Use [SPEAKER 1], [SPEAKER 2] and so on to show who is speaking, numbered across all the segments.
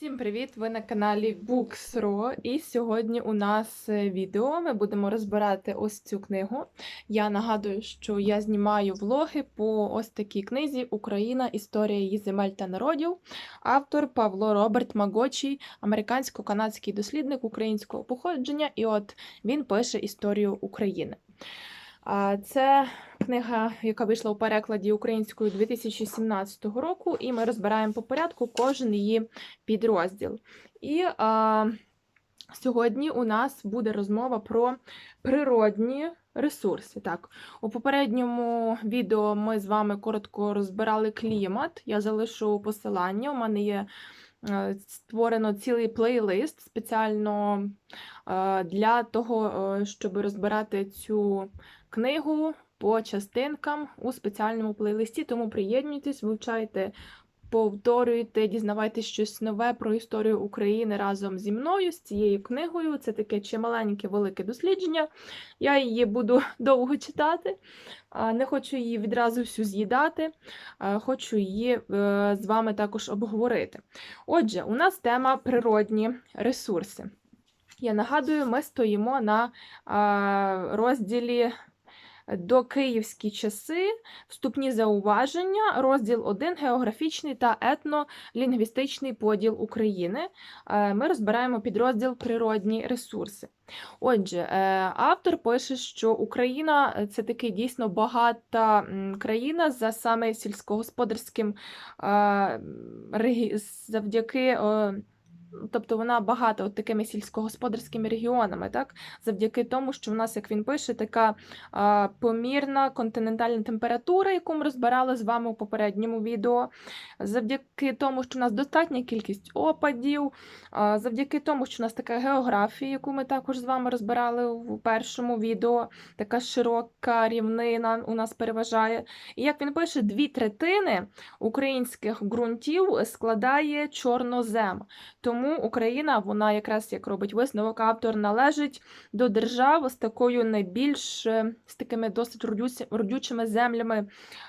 [SPEAKER 1] Всім привіт! Ви на каналі Books.ro і сьогодні у нас е, відео. Ми будемо розбирати ось цю книгу. Я нагадую, що я знімаю влоги по ось такій книзі Україна. Історія її земель та народів. Автор Павло Роберт Магочій, американсько-канадський дослідник українського походження. І от він пише історію України. Це книга, яка вийшла у перекладі українською 2017 року, і ми розбираємо по порядку кожен її підрозділ. І а, сьогодні у нас буде розмова про природні ресурси. Так, у попередньому відео ми з вами коротко розбирали клімат. Я залишу посилання. У мене є. е, Створено цілий плейлист спеціально е, для того, е, щоб розбирати цю книгу по частинкам у спеціальному плейлисті, тому приєднуйтесь, вивчайте, повторюйте, дізнавайтесь щось нове про історію України разом зі мною, з цією книгою. Це таке чималеньке велике дослідження. Я її буду довго читати. Не хочу її відразу всю з'їдати, хочу її е, з вами також обговорити. Отже, у нас тема природні ресурси. Я нагадую, ми стоїмо на розділі до київські часи, вступні зауваження, розділ 1 географічний та етнолінгвістичний поділ України. Е, Ми розбираємо підрозділ природні ресурси. Отже, е, автор пише, що Україна е, це такий дійсно багата країна за саме сільськогосподарським завдяки. Тобто вона багата от такими сільськогосподарськими регіонами, так? завдяки тому, що в нас, як він пише, така а, помірна континентальна температура, яку ми розбирали з вами у попередньому відео, завдяки тому, що в нас достатня кількість опадів, а, завдяки тому, що в нас така географія, яку ми також з вами розбирали в першому відео, така широка рівнина у нас переважає. І як він пише, дві третини українських ґрунтів складає чорнозем. Тому Україна, вона якраз як робить висновок, автор належить до держав з такою найбільш е, з такими досить родючими землями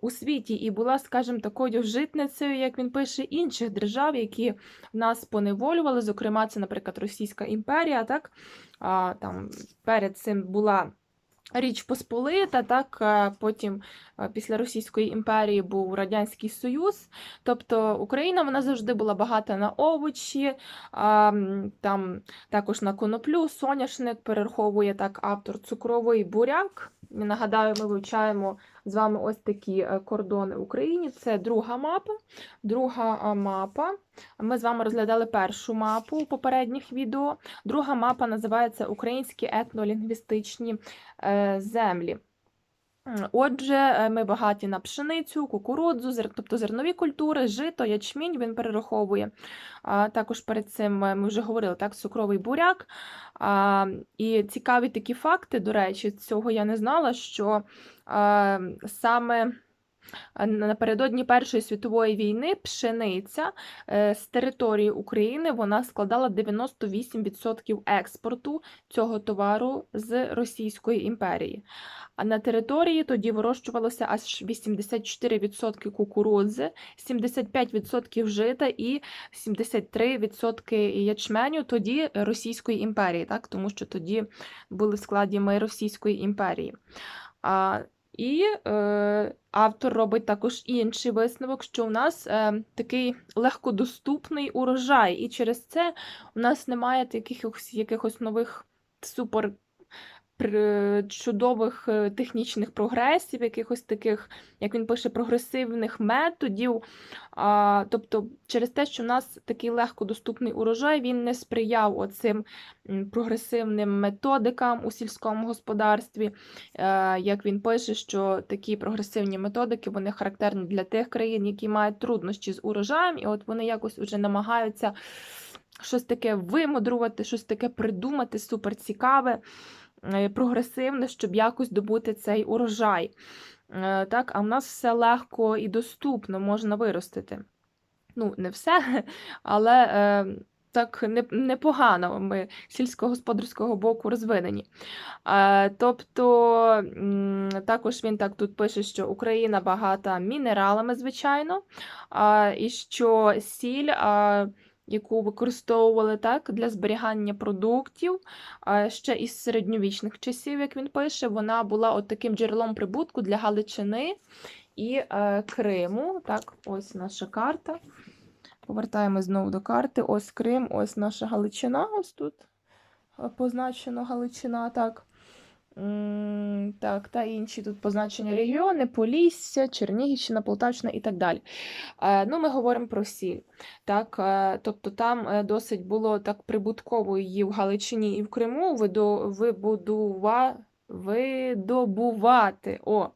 [SPEAKER 1] у світі, і була, скажімо, такою житницею, як він пише, інших держав, які нас поневолювали. Зокрема, це, наприклад, Російська імперія. Так а, там перед цим була. Річ Посполита, так е, потім е, після Російської імперії був Радянський Союз. Тобто Україна вона завжди була багата на овочі, там також на коноплю, соняшник перераховує так автор цукровий буряк. Нагадаю, ми вивчаємо з вами ось такі е, кордони Україні. Це друга мапа. Друга мапа. Ми з вами розглядали першу мапу у попередніх відео. Друга мапа називається Українські етнолінгвістичні е, землі. Отже, е, ми багаті на пшеницю, кукурудзу, зер- тобто зернові культури, жито, ячмінь він перераховує. А, Також перед цим е, ми вже говорили, так, цукровий буряк. А, І цікаві такі факти, до речі, цього я не знала, що а, саме напередодні Першої світової війни пшениця е, з території України вона складала 98% експорту цього товару з Російської імперії. А на території тоді вирощувалося аж 84% кукурудзи, 75% жита і 73% ячменю тоді Російської імперії, так? тому що тоді були в складі ми Російської імперії. І е, автор робить також інший висновок, що у нас е, такий легкодоступний урожай, і через це у нас немає якихось, якихось нових супер чудових е, технічних прогресів, якихось таких, як він пише, прогресивних методів. А, тобто, через те, що в нас такий легкодоступний урожай, він не сприяв оцим прогресивним методикам у сільському господарстві. Е, Як він пише, що такі прогресивні методики вони характерні для тих країн, які мають труднощі з урожаєм, і от вони якось уже намагаються щось таке вимудрувати, щось таке придумати, суперцікаве, прогресивне, щоб якось добути цей урожай. Е, Так, а в нас все легко і доступно можна виростити. Ну, не все, але е, так не- непогано ми сільськогосподарського боку розвинені. Е, тобто, також він так тут пише, що Україна багата мінералами, звичайно, і що сіль. Яку використовували так, для зберігання продуктів. Ще із середньовічних часів, як він пише, вона була от таким джерелом прибутку для Галичини і е, Криму. Так, ось наша карта. Повертаємо знову до карти. Ось Крим, ось наша Галичина. Ось тут е, позначено Галичина. Так. Так, та інші тут позначені регіони: Полісся, Чернігівщина, Полтавщина і так далі. Е, Ну, ми говоримо про сіль. Так, е, тобто там е, досить було так прибутково її в Галичині і в Криму вибудува, видобувати. О.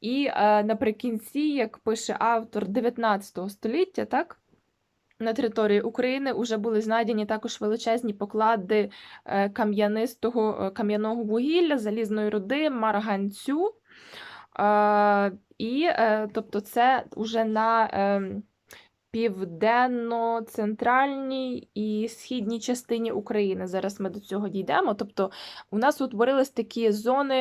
[SPEAKER 1] І наприкінці, як пише автор 19 століття, так, на території України вже були знайдені також величезні поклади е, кам'янистого е, кам'яного вугілля, залізної руди, марганцю. Е, І тобто це вже на ем, південно-центральній і східній частині України. Зараз ми до цього дійдемо. Тобто у нас утворились такі зони,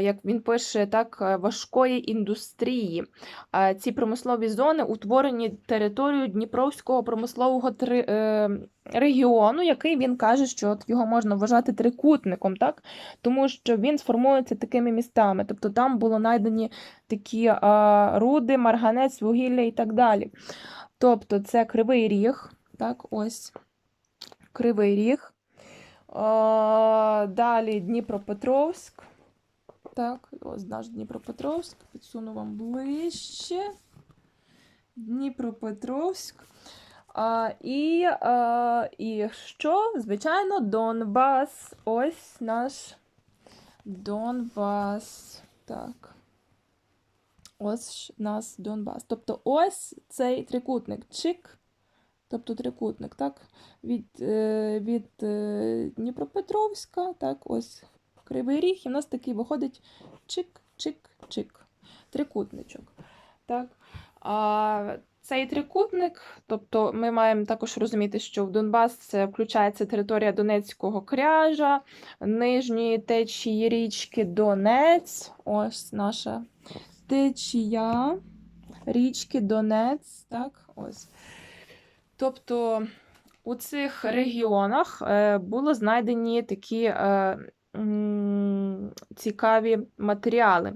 [SPEAKER 1] як він пише, так, е, важкої індустрії. А Ці промислові зони утворені територією Дніпровського промислового е, регіону, який він каже, що от його можна вважати трикутником, так? тому що він сформується такими містами. Тобто там було знайдені такі руди, марганець, вугілля і так далі. Тобто це Кривий Ріг, так, ось Кривий Ріг. Далі Дніпропетровськ. Так, ось наш Дніпропетровськ. Підсуну вам ближче. Дніпропетровськ. А, і, а, і що? Звичайно, Донбас. Ось наш Донбас. Так. Ось нас Донбас. Тобто ось цей трикутник. Чик. Тобто трикутник, так? Від, е, від е, Дніпропетровська, так, ось Кривий Ріг, і в нас такий виходить чик-чик-чик. Трикутничок. Так. А, цей трикутник, тобто ми маємо також розуміти, що в Донбас це включається територія Донецького кряжа, нижньої течії річки Донець. Ось наша течія річки Донець. Так, ось. Тобто у цих регіонах е, було знайдені такі е, цікаві матеріали,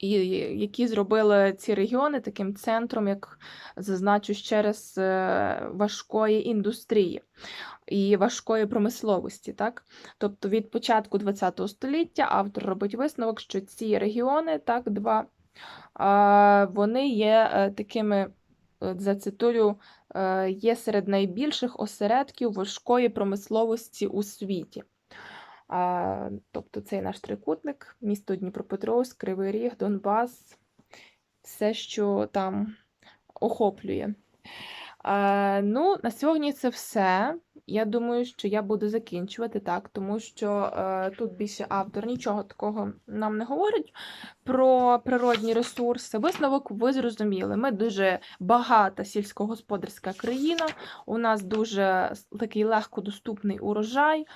[SPEAKER 1] і які зробили ці регіони таким центром, як зазначу ще раз, е, важкої індустрії і важкої промисловості. Так? Тобто від початку ХХ століття автор робить висновок, що ці регіони, так, два, вони є е, такими, зацитую, е, є серед найбільших осередків важкої промисловості у світі. Тобто цей наш трикутник, місто Дніпропетровськ, Кривий Ріг, Донбас, все, що там охоплює. Ну, на сьогодні це все. Я думаю, що я буду закінчувати так, тому що е, тут більше автор нічого такого нам не говорить про природні ресурси. Висновок ви зрозуміли. Ми дуже багата сільськогосподарська країна, у нас дуже такий легкодоступний урожай.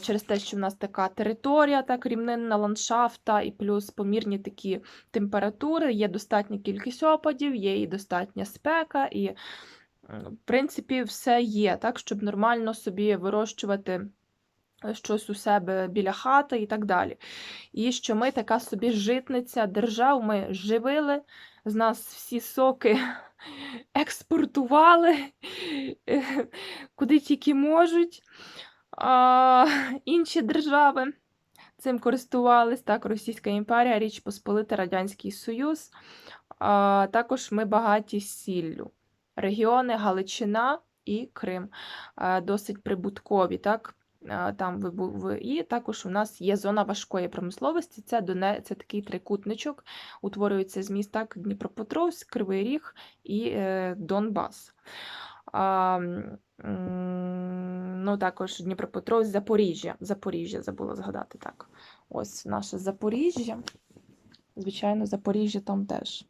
[SPEAKER 1] Через те, що в нас така територія, так, рівнинна ландшафта, і плюс помірні такі температури, є достатня кількість опадів, є і достатня спека, і, в принципі, все є, так, щоб нормально собі вирощувати е, щось у себе біля хати і так далі. І що ми така собі житниця держав, ми живили, з нас всі соки експортували е, куди тільки можуть. А, інші держави цим користувались, так, Російська імперія, Річ Посполита, Радянський Союз. А, також ми багаті сіллю. Регіони Галичина і Крим а, досить прибуткові. Так? Там. І також у нас є зона важкої промисловості. Це Доне... це такий трикутничок, утворюється з міст так, Дніпропетровськ, Кривий Ріг і е, Донбас. А, ну, також Дніпропетровськ, Запоріжжя. Запоріжжя забула згадати так. Ось наше Запоріжжя. Звичайно, Запоріжжя там теж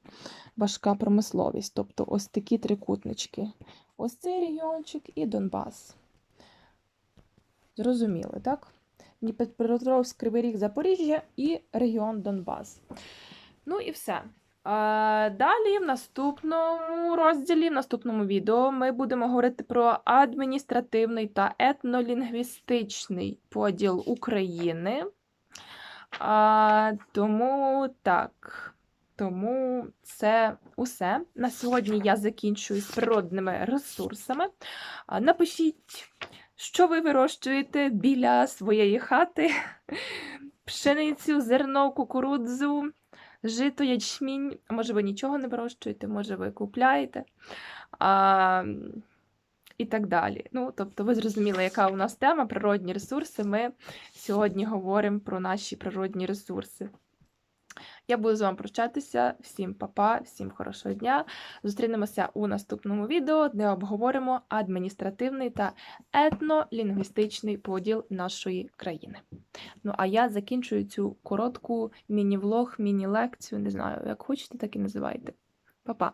[SPEAKER 1] важка промисловість. Тобто ось такі трикутнички. Ось цей регіончик і Донбас. Зрозуміли, так? Дніпропетровськ, Кривий Ріг, Запоріжжя і регіон Донбас. Ну і все. Далі, в наступному розділі, в наступному відео, ми будемо говорити про адміністративний та етнолінгвістичний поділ України. А, тому так. Тому це усе. На сьогодні я закінчую з природними ресурсами. Напишіть, що ви вирощуєте біля своєї хати: пшеницю, зерно, кукурудзу, жито, ячмінь. Може, ви нічого не вирощуєте, може, ви купляєте. А, і так далі. Ну, тобто, ви зрозуміли, яка у нас тема природні ресурси. Ми сьогодні говоримо про наші природні ресурси. Я буду з вами прощатися. Всім па-па, всім хорошого дня. Зустрінемося у наступному відео, де обговоримо адміністративний та етнолінгвістичний поділ нашої країни. Ну, а я закінчую цю коротку міні-влог, міні-лекцію. Не знаю, як хочете, так і називайте. Па-па!